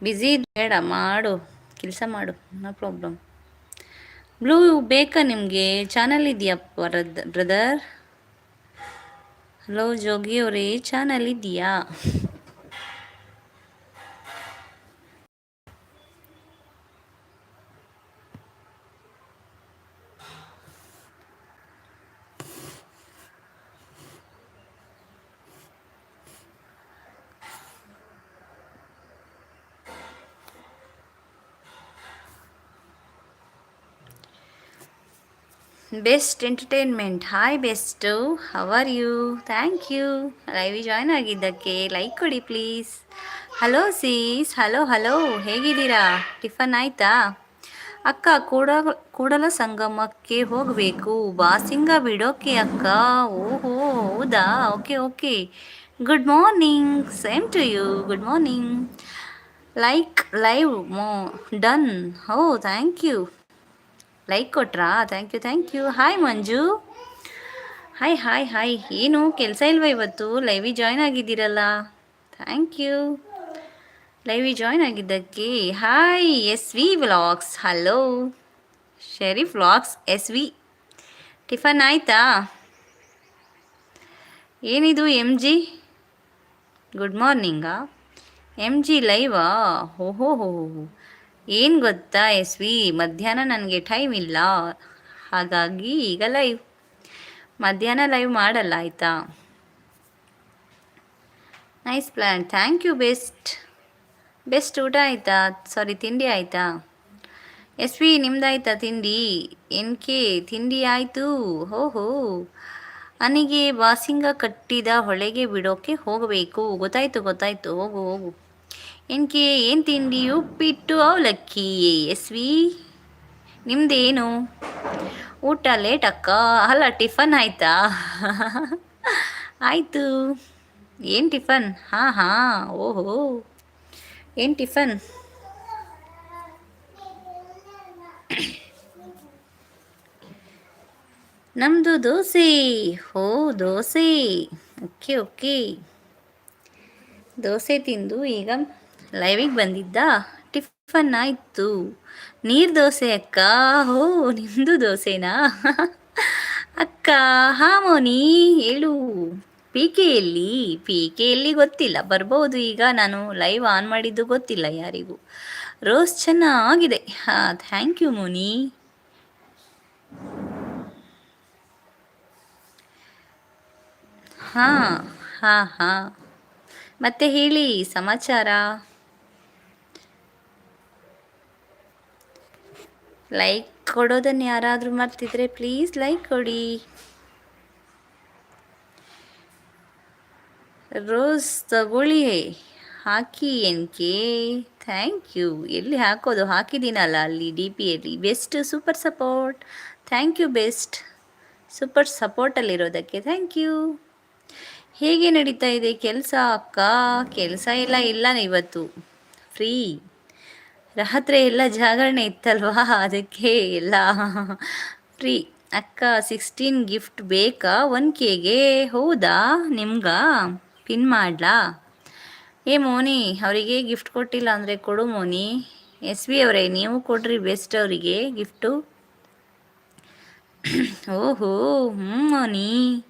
Busy ಬೇಡ, ಮಾಡು, ಕೆಲಸ ಮಾಡು ನೋ ಪ್ರಾಬ್ಲಮ್ ಬ್ಲೂ, ಬೇಕಾ ನಿಮಗೆ? ಚಾನಲ್ ಇದೆಯಾ ಬರದ್ ಬ್ರದರ್ ಹಲೋ ಜೋಗಿ ಅವರೇ ಚಾನಲ್ ಇದೆಯಾ? Best entertainment hi best are you thank you live join ಆಗಿದ್ದಕ್ಕೆ. ಲೈಕ್ ಕೊಡಿ please hello sis hello hello ಹೇಗಿದ್ದೀರಾ? ಟಿಫನ್ ಆಯ್ತಾ? ಅಕ್ಕ ಕೂಡ ಕೂಡಲ ಸಂಗಮಕ್ಕೆ ಹೋಗಬೇಕು. ಬಾಸಿಂಗ ಬಿಡೋಕೆ, ಅಕ್ಕ. ಓಹೋ, ಹೌದಾ? Okay okay good morning same to you good morning like live ಮೋ ಡನ್ ಹೋ thank you like ಕೊಟ್ರಾ? Thank you thank you hi Manju. Hi hi hi ಏನು ಕೆಲಸ ಇಲ್ವಾ ಇವತ್ತು? ಲೈವಿ ಜಾಯ್ನ್ ಆಗಿದ್ದೀರಲ್ಲ? ಥ್ಯಾಂಕ್ ಯು ಲೈವಿ ಜಾಯ್ನ್ ಆಗಿದ್ದಕ್ಕೆ. Hi S V vlogs hello Sharif vlogs S V tiffin ಆಯಿತಾ? ಏನಿದು ಎಂ ಜಿ ಗುಡ್ ಮಾರ್ನಿಂಗಾ ಎಂ ಜಿ ಲೈವಾ ಓಹೋ ಹೋ ಏನು ಗೊತ್ತಾ ಎಸ್ ವಿ ಮಧ್ಯಾಹ್ನ ನನಗೆ ಟೈಮ್ ಇಲ್ಲ. ಹಾಗಾಗಿ ಈಗ ಲೈವ್ ಮಧ್ಯಾಹ್ನ ಲೈವ್ ಮಾಡಲ್ಲ, ಆಯಿತಾ? Nice plan thank you best best ಊಟ ಆಯಿತಾ? ಸಾರಿ ತಿಂಡಿ ಆಯಿತಾ? ಎಸ್ ವಿ ನಿಮ್ದಾಯ್ತಾ ತಿಂಡಿ? ಎನ್ ಕೆ ತಿಂಡಿ ಆಯಿತು. ಹೋ ಅನಿಗೆ ಬಾಸಿಂಗ ಕಟ್ಟಿದ ಹೊಳೆಗೆ ಬಿಡೋಕೆ ಹೋಗಬೇಕು. ಗೊತ್ತಾಯ್ತು ಗೊತ್ತಾಯ್ತು. ಹೋಗು ಹೋಗು. ಎನ್ಕೆ ಏನು ತಿಂಡಿ ಉಪ್ಪಿಟ್ಟು ಅವಲಕ್ಕಿ? ಎಸ್ ವಿ ಊಟ ಲೇಟ್ ಅಕ್ಕ. ಅಲ್ಲ, ಟಿಫನ್ ಆಯ್ತಾ? ಆಯಿತು. ಏನು ಟಿಫನ್? ಹಾಂ ಹಾಂ. ಓಹೋ. ಏನು ಟಿಫನ್? ನಮ್ಮದು ದೋಸೆ. ಹೋ, ದೋಸೆ. Okay okay. ದೋಸೆ ತಿಂದು ಈಗ ಲೈವಿಗೆ ಬಂದಿದ್ದ? ಟಿಫನ್ ಆಯಿತು. ನೀರು ದೋಸೆ ಅಕ್ಕ. ಹೋ ನಿಮ್ಮದು ದೋಸೆನಾ? ಅಕ್ಕ, ಹಾ ಮೋನಿ, ಹೇಳು. ಪಿ ಕೆಯಲ್ಲಿ ಪಿ ಕೆಯಲ್ಲಿ ಗೊತ್ತಿಲ್ಲ. ಬರ್ಬೋದು ಈಗ. ನಾನು ಲೈವ್ ಆನ್ ಮಾಡಿದ್ದು ಗೊತ್ತಿಲ್ಲ ಯಾರಿಗೂ. ರೋಸ್ ಚೆನ್ನಾಗಿದೆ. ಹಾಂ ಥ್ಯಾಂಕ್ ಯು ಮೋನಿ. ಹಾಂ ಹಾಂ ಹಾಂ. ಮತ್ತೆ ಹೇಳಿ, ಸಮಾಚಾರ? ಲೈಕ್ ಕೊಡೋದನ್ನು ಯಾರಾದರೂ ಮಾಡ್ತಿದ್ರೆ ಪ್ಲೀಸ್ ಲೈಕ್ ಕೊಡಿ. ರೋಸ್ ತಗೊಳ್ಳಿ. ಹಾಕಿ ಏನಕ್ಕೆ ಥ್ಯಾಂಕ್ ಯು ಎಲ್ಲಿ ಹಾಕೋದು? ಹಾಕಿದ್ದೀನಲ್ಲ ಅಲ್ಲಿ ಡಿ ಪಿಯಲ್ಲಿ best super support thank you best super ಸಪೋರ್ಟಲ್ಲಿರೋದಕ್ಕೆ thank you ಹೇಗೆ ನಡೀತಾ ಇದೆ? ಕೆಲಸ ಅಕ್ಕ? ಕೆಲಸ ಎಲ್ಲ ಇಲ್ಲ ಇವತ್ತು. ಫ್ರೀ ರಾತ್ರಿ ಎಲ್ಲ ಜಾಗರಣೆ ಇತ್ತಲ್ವಾ? ಅದಕ್ಕೆ ಎಲ್ಲ ಫ್ರೀ. ಅಕ್ಕ ಸಿಕ್ಸ್ಟೀನ್ ಗಿಫ್ಟ್ ಬೇಕಾ? ಒನ್ ಕೆಗೆ ಹೌದಾ? ನಿಮ್ಗ? ಪಿನ್ ಮಾಡ್ಲಾ? ಏ ಮೋನಿ, ಅವರಿಗೆ ಗಿಫ್ಟ್ ಕೊಟ್ಟಿಲ್ಲ ಅಂದರೆ ಕೊಡು ಮೋನಿ. ಎಸ್ ಬಿ ಅವರೇ, ನೀವು ಕೊಡ್ರಿ ಬೆಸ್ಟ್ ಅವರಿಗೆ ಗಿಫ್ಟು ಓಹೋ ಹ್ಞೂ ಮೋನಿ.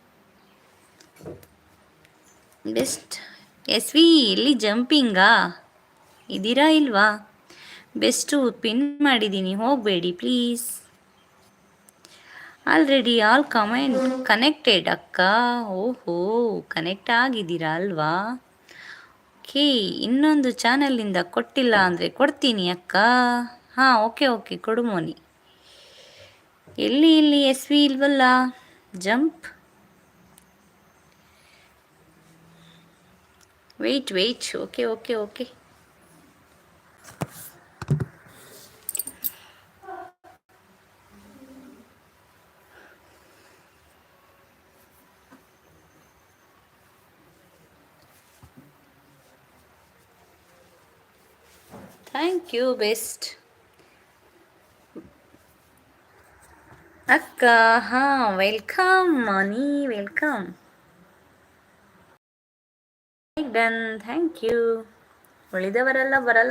ಬೆಸ್ಟ್ ಎಸ್ ವಿ, ಇಲ್ಲಿ ಜಂಪಿಂಗಾ ಇದ್ದೀರಾ ಇಲ್ವಾ? ಬೆಸ್ಟು ಪಿನ್ ಮಾಡಿದ್ದೀನಿ. ಹೋಗಬೇಡಿ please already all comment connected ಅಕ್ಕ. ಓಹೋ ಕನೆಕ್ಟ್ ಆಗಿದ್ದೀರಾ ಅಲ್ವಾ? ಓಕೆ ಇನ್ನೊಂದು ಚಾನಲಿಂದ ಕೊಟ್ಟಿಲ್ಲ ಅಂದರೆ ಕೊಡ್ತೀನಿ, ಅಕ್ಕ. ಹಾಂ ಓಕೆ ಓಕೆ ಕೊಡು ಮೋನಿ. ಎಲ್ಲಿ ಇಲ್ಲಿ ಎಸ್ ವಿ ಇಲ್ವಲ್ಲ? Jump wait wait okay okay okay thank you best ಅಕ್ಕ ಹಾಂ welcome Mani welcome done thank you ಉಳಿದವರೆಲ್ಲ ಬರಲ್ಲ